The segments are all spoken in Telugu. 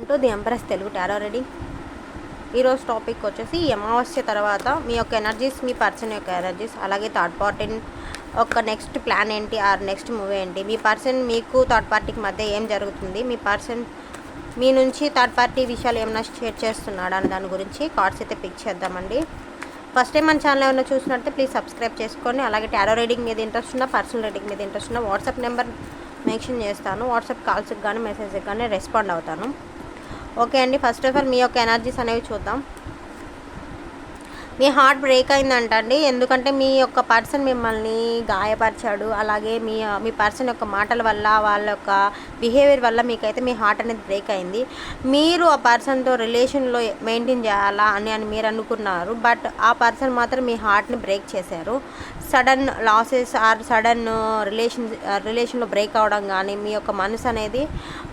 Welcome to the Empress Telugu tarot ready ఈరోజు టాపిక్ వచ్చేసి ఈ అమావాస్య తర్వాత మీ యొక్క ఎనర్జీస్ మీ పర్సన్ యొక్క ఎనర్జీస్ అలాగే థర్డ్ పార్టీ ఒక నెక్స్ట్ ప్లాన్ ఏంటి ఆర్ నెక్స్ట్ మూవీ ఏంటి. మీ పర్సన్ మీకు థర్డ్ పార్టీకి మధ్య ఏం జరుగుతుంది మీ పర్సన్ మీ నుంచి థర్డ్ పార్టీ విషయాలు ఏమైనా షేర్ చేస్తున్నాడా అని దాని గురించి కార్డ్స్ అయితే పిక్ చేద్దామండి. ఫస్ట్ టైం మన ఛానల్ ఏమైనా చూసినట్టే ప్లీజ్ సబ్స్క్రైబ్ చేసుకోండి. అలాగే టారో రీడింగ్ మీద ఇంట్రెస్ట్ ఉన్న పర్సనల్ రీడింగ్ మీద ఇంట్రెస్ట్ ఉన్న వాట్సాప్ నెంబర్ మెన్షన్ చేస్తాను. వాట్సాప్ కాల్స్కి కానీ మెసేజ్కి కానీ రెస్పాండ్ అవుతాను. ఓకే అండి ఫస్ట్ ఆఫ్ ఆల్ మీ యొక్క ఎనర్జీస్ అనేవి చూద్దాం. మీ హార్ట్ బ్రేక్ అయిందంట అండి ఎందుకంటే మీ యొక్క పర్సన్ మిమ్మల్ని గాయపరిచాడు. అలాగే మీ మీ పర్సన్ యొక్క మాటల వల్ల వాళ్ళ యొక్క బిహేవియర్ వల్ల మీకైతే మీ హార్ట్ అనేది బ్రేక్ అయింది. మీరు ఆ పర్సన్తో రిలేషన్లో మెయింటైన్ చేయాలా అని అని మీరు అనుకున్నారు. బట్ ఆ పర్సన్ మాత్రం మీ హార్ట్ని బ్రేక్ చేశారు. Sudden losses or sudden relation రిలేషన్లో బ్రేక్ అవడం కానీ మీ యొక్క మనసు అనేది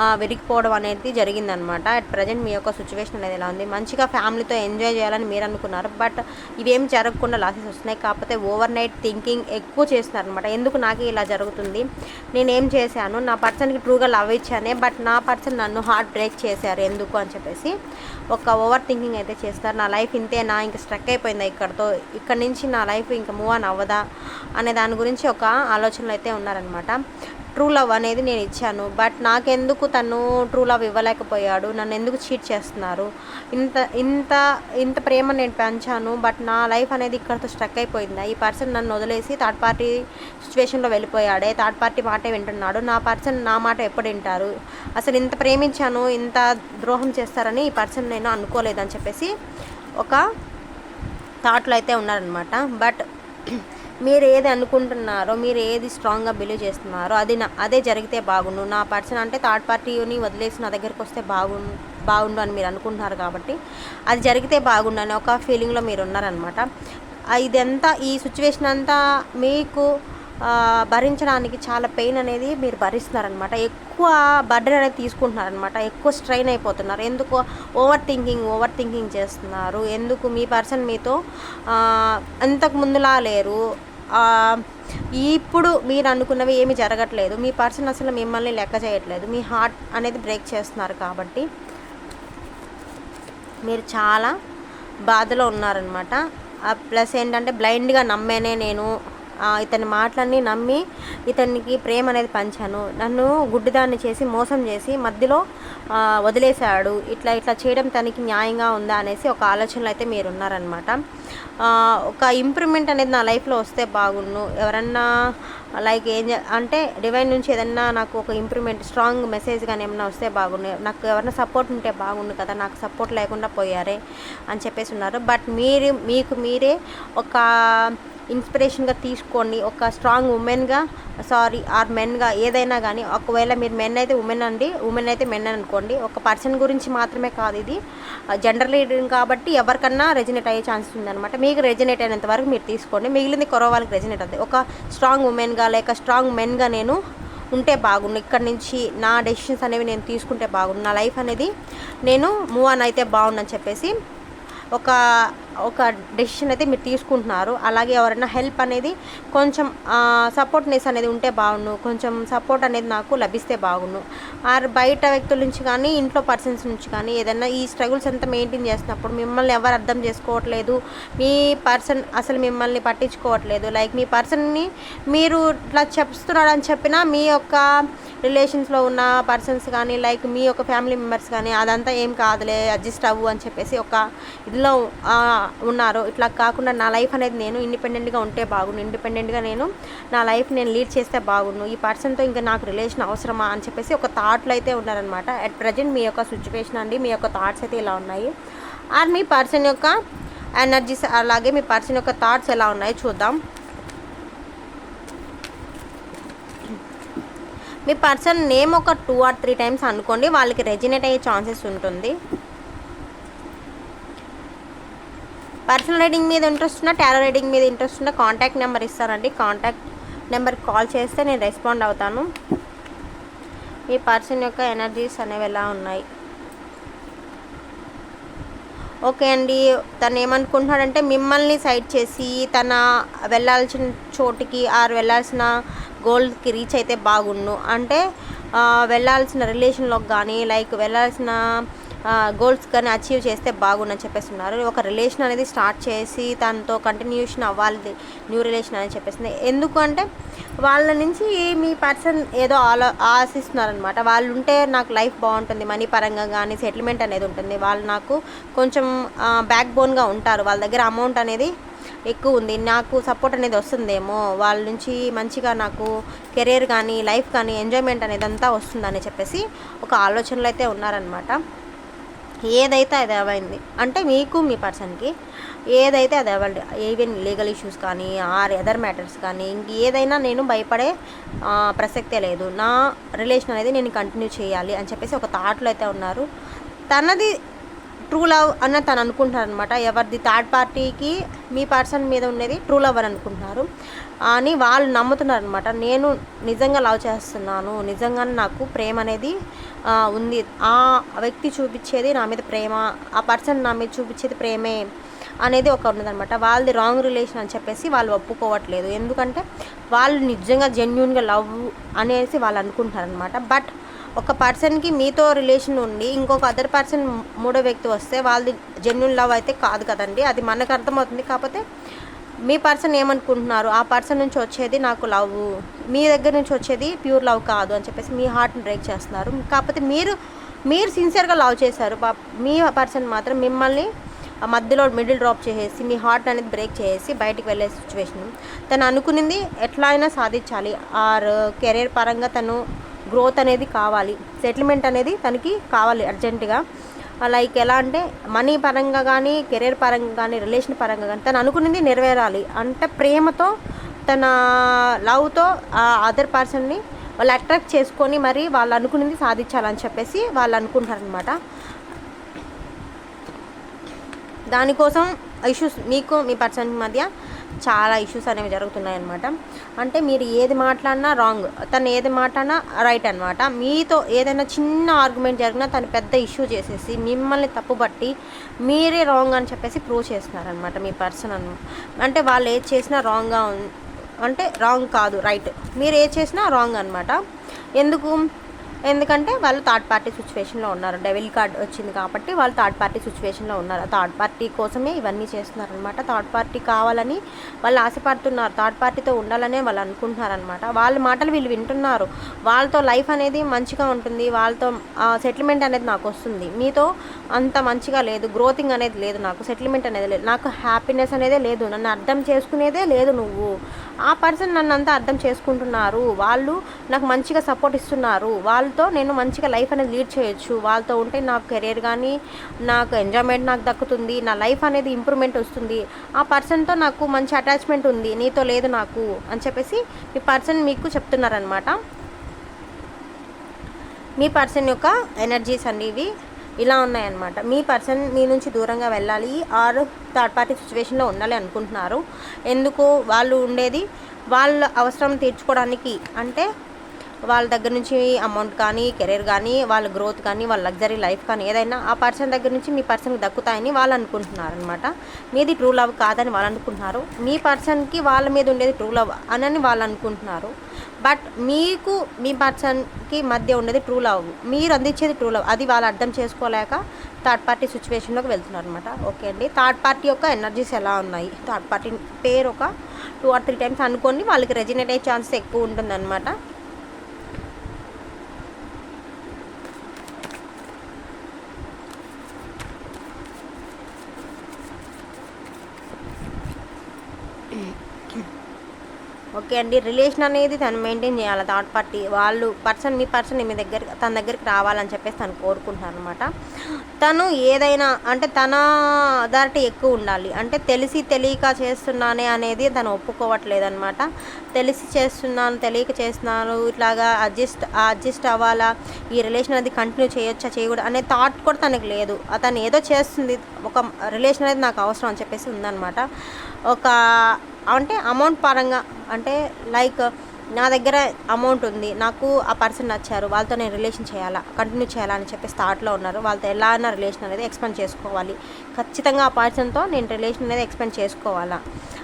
uh, విరిగిపోవడం అనేది జరిగిందనమాట. అట్ ప్రజెంట్ మీ యొక్క సిచ్యువేషన్ అనేది ఎలా ఉంది? మంచిగా ఫ్యామిలీతో ఎంజాయ్ చేయాలని మీరు అనుకున్నారు. బట్ ఇవేం జరగకుండా లాసెస్ వస్తున్నాయి. కాకపోతే ఓవర్ నైట్ థింకింగ్ ఎక్కువ చేస్తున్నారు అనమాట ఎందుకు నాకు ఇలా జరుగుతుంది? నేనేం చేశాను? నా పర్సన్కి ట్రూగా లవ్ ఇచ్చానే బట్ నా పర్సన్ నన్ను హార్ట్ బ్రేక్ చేశారు ఎందుకు అని చెప్పేసి ఒక ఓవర్ థింకింగ్ అయితే చేస్తారు. నా లైఫ్ ఇంతేనా? ఇంకా స్ట్రక్ అయిపోయిందా ఇక్కడతో? ఇక్కడ నుంచి నా లైఫ్ ఇంకా మూవ్ ఆన్ అవ్వదా? అనే దాని గురించి ఒక ఆలోచనలు అయితే ఉన్నారనమాట ట్రూ లవ్ అనేది నేను ఇచ్చాను. బట్ నాకెందుకు తను ట్రూ లవ్ ఇవ్వలేకపోయాడు? నన్ను ఎందుకు చీట్ చేస్తున్నారు? ఇంత ఇంత ఇంత ప్రేమ నేను పెంచాను. బట్ నా లైఫ్ అనేది ఇక్కడతో స్ట్రక్ అయిపోయిందా. ఈ పర్సన్ నన్ను వదిలేసి థర్డ్ పార్టీ సిచ్యువేషన్లో వెళ్ళిపోయాడే. థర్డ్ పార్టీ మాటే వింటున్నాడు. నా పర్సన్ నా మాట ఎప్పుడు వింటారు? అసలు ఇంత ప్రేమించాను ఇంత ద్రోహం చేస్తారని ఈ పర్సన్ నేను అనుకోలేదని చెప్పేసి ఒక థాట్లో అయితే ఉన్నారనమాట బట్ మీరు ఏది అనుకుంటున్నారో మీరు ఏది స్ట్రాంగ్గా బిలీవ్ చేస్తున్నారో అది నా అదే జరిగితే బాగుండు. నా పర్సన్ అంటే థర్డ్ పార్టీని వదిలేసి నా దగ్గరికి వస్తే బాగుండు బాగుండు అని మీరు అనుకుంటున్నారు కాబట్టి అది జరిగితే బాగుండు అనే ఒక ఫీలింగ్లో మీరు ఉన్నారనమాట ఇదంతా ఈ సిచ్యువేషన్ అంతా మీకు భరించడానికి చాలా పెయిన్ అనేది మీరు భరిస్తున్నారనమాట ఎక్కువ బర్డెన్ అనేది తీసుకుంటున్నారనమాట ఎక్కువ స్ట్రెయిన్ అయిపోతున్నారు. ఎందుకు ఓవర్ థింకింగ్ ఓవర్ థింకింగ్ చేస్తున్నారు? ఎందుకు మీ పర్సన్ మీతో అంతకు ముందులా లేరు? ఇప్పుడు మీరు అనుకున్నవి ఏమి జరగట్లేదు. మీ పర్సన్ అసలు మిమ్మల్ని లెక్క చేయట్లేదు. మీ హార్ట్ అనేది బ్రేక్ చేస్తున్నారు కాబట్టి మీరు చాలా బాధలో ఉన్నారనమాట ప్లస్ ఏంటంటే బ్లైండ్గా నమ్మేనే నేను ఇతని మాటలన్నీ నమ్మి ఇతనికి ప్రేమ అనేది పంచాను. నన్ను గుడ్డిదాన్ని చేసి మోసం చేసి మధ్యలో వదిలేశాడు. ఇట్లా ఇట్లా చేయడం తనకి న్యాయంగా ఉందా అనేసి ఒక ఆలోచనలో అయితే మీరు ఉన్నారనమాట ఒక ఇంప్రూవ్మెంట్ అనేది నా లైఫ్లో వస్తే బాగుండు. ఎవరన్నా లైక్ ఏం అంటే డివైన్ నుంచి ఏదన్నా నాకు ఒక ఇంప్రూవ్మెంట్ స్ట్రాంగ్ మెసేజ్ కానీ ఏమన్నా వస్తే బాగుండు. నాకు ఎవరైనా సపోర్ట్ ఉంటే బాగుండు కదా నాకు సపోర్ట్ లేకుండా పోయారే అని చెప్పేసి ఉన్నారు. బట్ మీరు మీకు మీరే ఒక ఇన్స్పిరేషన్గా తీసుకోండి ఒక స్ట్రాంగ్ ఉమెన్గా సారీ ఆర్ మెన్గా ఏదైనా కానీ ఒకవేళ మీరు మెన్ అయితే ఉమెన్ అండి ఉమెన్ అయితే మెన్ అనుకోండి. ఒక పర్సన్ గురించి మాత్రమే కాదు ఇది. జెండర్ లీడింగ్ కాబట్టి ఎవరికన్నా రెజినేట్ అయ్యే ఛాన్స్ ఉందన్నమాట. మీకు రెజినేట్ అయినంత వరకు మీరు తీసుకోండి. మిగిలింది కొరవ వాళ్ళకి రెజినేట్ అవుతుంది ఒక స్ట్రాంగ్ ఉమెన్గా లేక స్ట్రాంగ్ మెన్గా నేను ఉంటే బాగుండు. ఇక్కడ నుంచి నా డెసిషన్స్ అనేవి నేను తీసుకుంటే బాగుండు. నా లైఫ్ అనేది నేను మూవ్ ఆన్ అయితే బాగుండని చెప్పేసి ఒక ఒక డెసిషన్ అయితే మీరు తీసుకుంటున్నారు. అలాగే ఎవరైనా హెల్ప్ అనేది కొంచెం సపోర్ట్నెస్ అనేది ఉంటే బాగుండు. కొంచెం సపోర్ట్ అనేది నాకు లభిస్తే బాగుండు. ఆర్ బయట వ్యక్తుల నుంచి కానీ ఇంట్లో పర్సన్స్ నుంచి కానీ ఏదైనా ఈ స్ట్రగుల్స్ అంతా మెయింటైన్ చేసినప్పుడు మిమ్మల్ని ఎవరు అర్థం చేసుకోవట్లేదు. మీ పర్సన్ అసలు మిమ్మల్ని పట్టించుకోవట్లేదు. లైక్ మీ పర్సన్ని మీరు ఇట్లా చెప్తున్నాడని చెప్పినా మీ యొక్క రిలేషన్స్లో ఉన్న పర్సన్స్ కానీ లైక్ మీ యొక్క ఫ్యామిలీ మెంబర్స్ కానీ అదంతా ఏం కాదులే అడ్జస్ట్ అవ్వు అని చెప్పేసి ఒక ఇదిలో ఉన్నారు. ఇట్లా కాకుండా నా లైఫ్ అనేది నేను ఇండిపెండెంట్గా ఉంటే బాగుండు. ఇండిపెండెంట్గా నేను నా లైఫ్ నేను లీడ్ చేస్తే బాగుండు. ఈ పర్సన్తో ఇంకా నాకు రిలేషన్ అవసరమా అని చెప్పేసి ఒక థాట్లో అయితే ఉన్నారనమాట అట్ ప్రజెంట్ మీ యొక్క సిచ్యువేషన్ అండి మీ యొక్క థాట్స్ అయితే ఇలా ఉన్నాయి. ఆర్ మీ పర్సన్ యొక్క ఎనర్జీస్ అలాగే మీ పర్సన్ యొక్క థాట్స్ ఎలా ఉన్నాయో చూద్దాం. మీ పర్సన్ నేమ్ ఒక టూ ఆర్ త్రీ టైమ్స్ అనుకోండి వాళ్ళకి రెజినేట్ అయ్యే ఛాన్సెస్ ఉంటుంది. పర్సనల్ రైడింగ్ మీద ఇంట్రెస్ట్ ఉన్న టారో రైడింగ్ మీద ఇంట్రెస్ట్ ఉన్న కాంటాక్ట్ నెంబర్ ఇస్తానండి కాంటాక్ట్ నెంబర్కి కాల్ చేస్తే నేను రెస్పాండ్ అవుతాను. ఈ పర్సన్ యొక్క ఎనర్జీస్ అనేవి ఎలా ఉన్నాయి? ఓకే అండి. తను ఏమనుకుంటున్నాడంటే మిమ్మల్ని సైడ్ చేసి తన వెళ్ళాల్సిన చోటికి ఆర్ వెళ్ళాల్సిన గోల్కి రీచ్ అయితే బాగుండు. అంటే వెళ్ళాల్సిన రిలేషన్లోకి కానీ లైక్ వెళ్ళాల్సిన గోల్స్ కానీ అచీవ్ చేస్తే బాగుందని చెప్పేసి ఉన్నారు. ఒక రిలేషన్ అనేది స్టార్ట్ చేసి తనతో కంటిన్యూషన్ అవ్వాలి న్యూ రిలేషన్ అని చెప్పేసి ఎందుకు అంటే వాళ్ళ నుంచి మీ పర్సన్ ఏదో ఆలో ఆశిస్తున్నారనమాట వాళ్ళు ఉంటే నాకు లైఫ్ బాగుంటుంది మనీ పరంగా కానీ సెటిల్మెంట్ అనేది ఉంటుంది. వాళ్ళు నాకు కొంచెం బ్యాక్ బోన్గా ఉంటారు. వాళ్ళ దగ్గర అమౌంట్ అనేది ఎక్కువ ఉంది. నాకు సపోర్ట్ అనేది వస్తుందేమో. వాళ్ళ నుంచి మంచిగా నాకు కెరీర్ కానీ లైఫ్ కానీ ఎంజాయ్మెంట్ అనేది అంతా వస్తుందని చెప్పేసి ఒక ఆలోచనలు అయితే ఉన్నారనమాట ఏదైతే అది అవైంది అంటే మీకు మీ పర్సన్కి ఏదైతే అది అవ్వండి ఈవెన్ లీగల్ ఇష్యూస్ కానీ ఆర్ అదర్ మ్యాటర్స్ కానీ ఇంక ఏదైనా నేను భయపడే ప్రసక్తే లేదు. నా రిలేషన్ అనేది నేను కంటిన్యూ చేయాలి అని చెప్పేసి ఒక థాట్లో అయితే ఉన్నారు. తనది ట్రూ లవ్ అన్న తను అనుకుంటారు అనమాట ఎవరిది థర్డ్ పార్టీకి మీ పర్సన్ మీద ఉండేది ట్రూ లవ్ అని అనుకుంటున్నారు. అని వాళ్ళు నమ్ముతున్నారు అనమాట నేను నిజంగా లవ్ చేస్తున్నాను. నిజంగా నాకు ప్రేమ అనేది ఉంది. ఆ వ్యక్తి చూపించేది నా మీద ప్రేమ ఆ పర్సన్ నా మీద చూపించేది ప్రేమే అనేది ఒక ఉన్నదనమాట వాళ్ళది రాంగ్ రిలేషన్ అని చెప్పేసి వాళ్ళు ఒప్పుకోవట్లేదు. ఎందుకంటే వాళ్ళు నిజంగా జెన్యున్గా లవ్ అనేసి వాళ్ళు అనుకుంటారనమాట బట్ ఒక పర్సన్కి మీతో రిలేషన్ ఉండి ఇంకొక అదర్ పర్సన్ మూడో వ్యక్తి వస్తే వాళ్ళది జెన్యున్ లవ్ అయితే కాదు కదండి. అది మనకు అర్థమవుతుంది. కాకపోతే మీ పర్సన్ ఏమనుకుంటున్నారు? ఆ పర్సన్ నుంచి వచ్చేది నాకు లవ్ మీ దగ్గర నుంచి వచ్చేది ప్యూర్ లవ్ కాదు అని చెప్పేసి మీ హార్ట్ని బ్రేక్ చేస్తున్నారు. కాకపోతే మీరు మీరు సిన్సియర్గా లవ్ చేశారు. మీ పర్సన్ మాత్రం మిమ్మల్ని మధ్యలో మిడిల్ డ్రాప్ చేసేసి మీ హార్ట్ అనేది బ్రేక్ చేసి బయటికి వెళ్ళే సిచ్యువేషన్ తను అనుకునింది ఎట్లా అయినా సాధించాలి. ఆర్ కెరీర్ పరంగా తను గ్రోత్ అనేది కావాలి. సెటిల్మెంట్ అనేది తనకి కావాలి అర్జెంటుగా లైక్ ఎలా అంటే మనీ పరంగా కానీ కెరీర్ పరంగా కానీ రిలేషన్ పరంగా కానీ తను అనుకున్నది నెరవేరాలి. అంటే ప్రేమతో తన లవ్తో ఆ అదర్ పర్సన్ని వాళ్ళు అట్రాక్ట్ చేసుకొని మరి వాళ్ళు అనుకున్నది సాధించాలని చెప్పేసి వాళ్ళు అనుకుంటారనమాట దానికోసం ఇష్యూస్ మీకు మీ పర్సన్ మధ్య చాలా ఇష్యూస్ అనేవి జరుగుతున్నాయి అనమాట అంటే మీరు ఏది మాట్లాడినా రాంగ్ తను ఏది మాట్లాడినా రైట్ అనమాట మీతో ఏదైనా చిన్న ఆర్గ్యుమెంట్ జరిగినా తను పెద్ద ఇష్యూ చేసేసి మిమ్మల్ని తప్పుబట్టి మీరే రాంగ్ అని చెప్పేసి ప్రూవ్ చేస్తున్నారనమాట మీ పర్సన్ అంటే వాళ్ళు ఏది చేసినా రాంగ్గా అంటే రాంగ్ కాదు రైట్ మీరు ఏది చేసినా రాంగ్ అనమాట ఎందుకు? ఎందుకంటే వాళ్ళు థర్డ్ పార్టీ సిచ్యువేషన్లో ఉన్నారు. డెవిల్ కార్డ్ వచ్చింది కాబట్టి వాళ్ళు థర్డ్ పార్టీ సిచ్యువేషన్లో ఉన్నారు. థర్డ్ పార్టీ కోసమే ఇవన్నీ చేస్తున్నారు అనమాట థర్డ్ పార్టీ కావాలని వాళ్ళు ఆశపడుతున్నారు. థర్డ్ పార్టీతో ఉండాలనే వాళ్ళు అనుకుంటున్నారనమాట వాళ్ళ మాటలు వీళ్ళు వింటున్నారు. వాళ్ళతో లైఫ్ అనేది మంచిగా ఉంటుంది. వాళ్ళతో సెటిల్మెంట్ అనేది నాకు వస్తుంది. మీతో అంత మంచిగా లేదు. గ్రోతింగ్ అనేది లేదు నాకు. సెటిల్మెంట్ అనేది లేదు. నాకు హ్యాపీనెస్ అనేదే లేదు. నన్ను అర్థం చేసుకునేదే లేదు నువ్వు. ఆ పర్సన్ నన్ను అంతా అర్థం చేసుకుంటున్నారు. వాళ్ళు నాకు మంచిగా సపోర్ట్ ఇస్తున్నారు. వాళ్ళు వాళ్ళతో నేను మంచిగా లైఫ్ అనేది లీడ్ చేయొచ్చు. వాళ్ళతో ఉంటే నాకు కెరీర్ కానీ నాకు ఎంజాయ్మెంట్ నాకు దక్కుతుంది. నా లైఫ్ అనేది ఇంప్రూవ్మెంట్ వస్తుంది. ఆ పర్సన్తో నాకు మంచి అటాచ్మెంట్ ఉంది. నీతో లేదు నాకు అని చెప్పేసి మీ పర్సన్ మీకు చెప్తున్నారనమాట మీ పర్సన్ యొక్క ఎనర్జీస్ అనేవి ఇలా ఉన్నాయన్నమాట. మీ పర్సన్ మీ నుంచి దూరంగా వెళ్ళాలి ఆర్ థర్డ్ పార్టీ సిచ్యువేషన్లో ఉండాలి అనుకుంటున్నారు. ఎందుకు? వాళ్ళు ఉండేది వాళ్ళ అవసరం తీర్చుకోవడానికి అంటే వాళ్ళ దగ్గర నుంచి అమౌంట్ కానీ కెరీర్ కానీ వాళ్ళ గ్రోత్ కానీ వాళ్ళ లగ్జరీ లైఫ్ కానీ ఏదైనా ఆ పర్సన్ దగ్గర నుంచి మీ పర్సన్కి దక్కుతాయని వాళ్ళు అనుకుంటున్నారు అనమాట మీది ట్రూ లవ్ కాదని వాళ్ళు అనుకుంటున్నారు. మీ పర్సన్కి వాళ్ళ మీద ఉండేది ట్రూ లవ్ అని వాళ్ళు అనుకుంటున్నారు. బట్ మీకు మీ పర్సన్కి మధ్య ఉండేది ట్రూ లవ్ మీరు అందించేది ట్రూ లవ్ అది వాళ్ళు అర్థం చేసుకోలేక థర్డ్ పార్టీ సిచ్యువేషన్లోకి వెళ్తున్నారు అనమాట ఓకే అండి. థర్డ్ పార్టీ యొక్క ఎనర్జీస్ ఎలా ఉన్నాయి? థర్డ్ పార్టీ పేరు ఒక టూ ఆర్ త్రీ టైమ్స్ అనుకోండి వాళ్ళకి రెజినేట్ అయ్యే ఛాన్స్ ఎక్కువ ఉంటుందన్నమాట. ఓకే అండి రిలేషన్ అనేది తను మెయింటైన్ చేయాలి. థర్డ్ పార్టీ వాళ్ళు పర్సన్ మీ పర్సన్ మీ దగ్గర తన దగ్గరికి రావాలని చెప్పేసి తను కోరుకుంటాను అనమాట తను ఏదైనా అంటే తన అథారిటీ ఎక్కువ ఉండాలి. అంటే తెలిసి తెలియక చేస్తున్నానే అనేది తను ఒప్పుకోవట్లేదు అనమాట తెలిసి చేస్తున్నాను తెలియక చేస్తున్నాను ఇట్లాగా అడ్జస్ట్ అడ్జస్ట్ అవ్వాలా? ఈ రిలేషన్ అనేది కంటిన్యూ చేయొచ్చా? చేయకూడదు? అనే థాట్ కూడా తనకు లేదు. తను ఏదో చేస్తుంది ఒక రిలేషన్ అనేది నాకు అవసరం అని చెప్పేసి ఉందనమాట ఒక అంటే అమౌంట్ పరంగా అంటే లైక్ నా దగ్గర అమౌంట్ ఉంది నాకు ఆ పర్సన్ నచ్చారు వాళ్ళతో నేను రిలేషన్ చేయాలా కంటిన్యూ చేయాలా అని చెప్పి థాట్లో ఉన్నారు. వాళ్ళతో ఎలా అయినా రిలేషన్ అనేది ఎక్స్పెండ్ చేసుకోవాలి. ఖచ్చితంగా ఆ పర్సన్తో నేను రిలేషన్ అనేది ఎక్స్పెండ్ చేసుకోవాలా.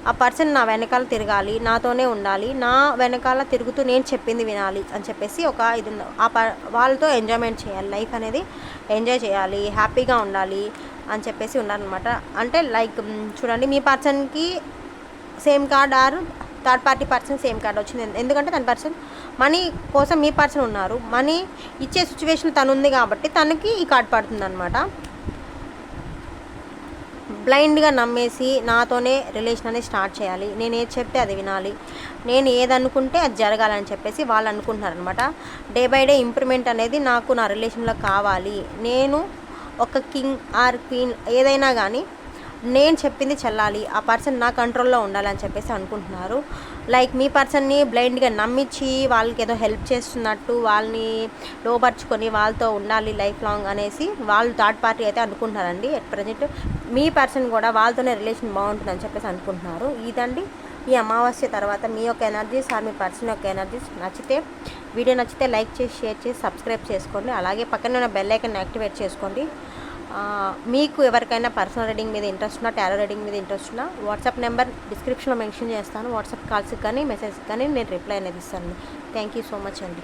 ఆ పర్సన్ నా వెనకాల తిరగాలి నాతోనే ఉండాలి నా వెనకాల తిరుగుతూ నేను చెప్పింది వినాలి అని చెప్పేసి ఒక ఇది ఆ ప వాళ్ళతో ఎంజాయ్మెంట్ చేయాలి లైఫ్ అనేది ఎంజాయ్ చేయాలి హ్యాపీగా ఉండాలి అని చెప్పేసి ఉన్నారనమాట అంటే లైక్ చూడండి మీ పర్సన్కి same card or third party person same card వచ్చింది. ఎందుకంటే తన పర్సన్ మనీ కోసం మీ పర్సన్ ఉన్నారు. మనీ ఇచ్చే సిచ్యువేషన్ తను ఉంది కాబట్టి తనకి ఈ కార్డ్ పడుతుంది అనమాట బ్లైండ్గా నమ్మేసి నాతోనే రిలేషన్ అనేది స్టార్ట్ చేయాలి. నేను ఏది చెప్తే అది వినాలి. నేను ఏదనుకుంటే అది జరగాలని చెప్పేసి వాళ్ళు అనుకుంటున్నారనమాట డే బై డే ఇంప్రూవ్మెంట్ అనేది నాకు నా రిలేషన్లో కావాలి. నేను ఒక కింగ్ ఆర్ క్వీన్ ఏదైనా కానీ నేను చెప్పింది చెల్లాలి. ఆ పర్సన్ నా కంట్రోల్లో ఉండాలని చెప్పేసి అనుకుంటున్నారు. లైక్ మీ పర్సన్ని బ్లైండ్గా నమ్మించి వాళ్ళకి ఏదో హెల్ప్ చేస్తున్నట్టు వాళ్ళని లోపరుచుకొని వాళ్ళతో ఉండాలి లైఫ్ లాంగ్ అనేసి వాళ్ళు థర్డ్ పార్టీ అయితే అనుకుంటున్నారండి. ఎట్ ప్రజెంట్ మీ పర్సన్ కూడా వాళ్ళతోనే రిలేషన్ బాగుంటుందని చెప్పేసి అనుకుంటున్నారు. ఇదండి ఈ అమావాస్య తర్వాత మీ యొక్క ఎనర్జీస్ ఆర్ మీ పర్సన్ యొక్క ఎనర్జీస్ నచ్చితే వీడియో నచ్చితే లైక్ చేసి షేర్ చేసి సబ్స్క్రైబ్ చేసుకోండి. అలాగే పక్కన ఉన్న బెల్ ఐకన్ యాక్టివేట్ చేసుకోండి. మీకు ఎవరికైనా పర్సనల్ రీడింగ్ మీద ఇంట్రెస్ట్ ఉన్నా టారో రీడింగ్ మీద ఇంట్రెస్ట్ ఉన్నా వాట్సాప్ నెంబర్ డిస్క్రిప్షన్లో మెన్షన్ చేస్తాను. వాట్సాప్ కాల్స్కి కానీ మెసేజ్కి కానీ నేను రిప్లై అనేది ఇస్తాను థ్యాంక్ యూ సో మచ్ అండి.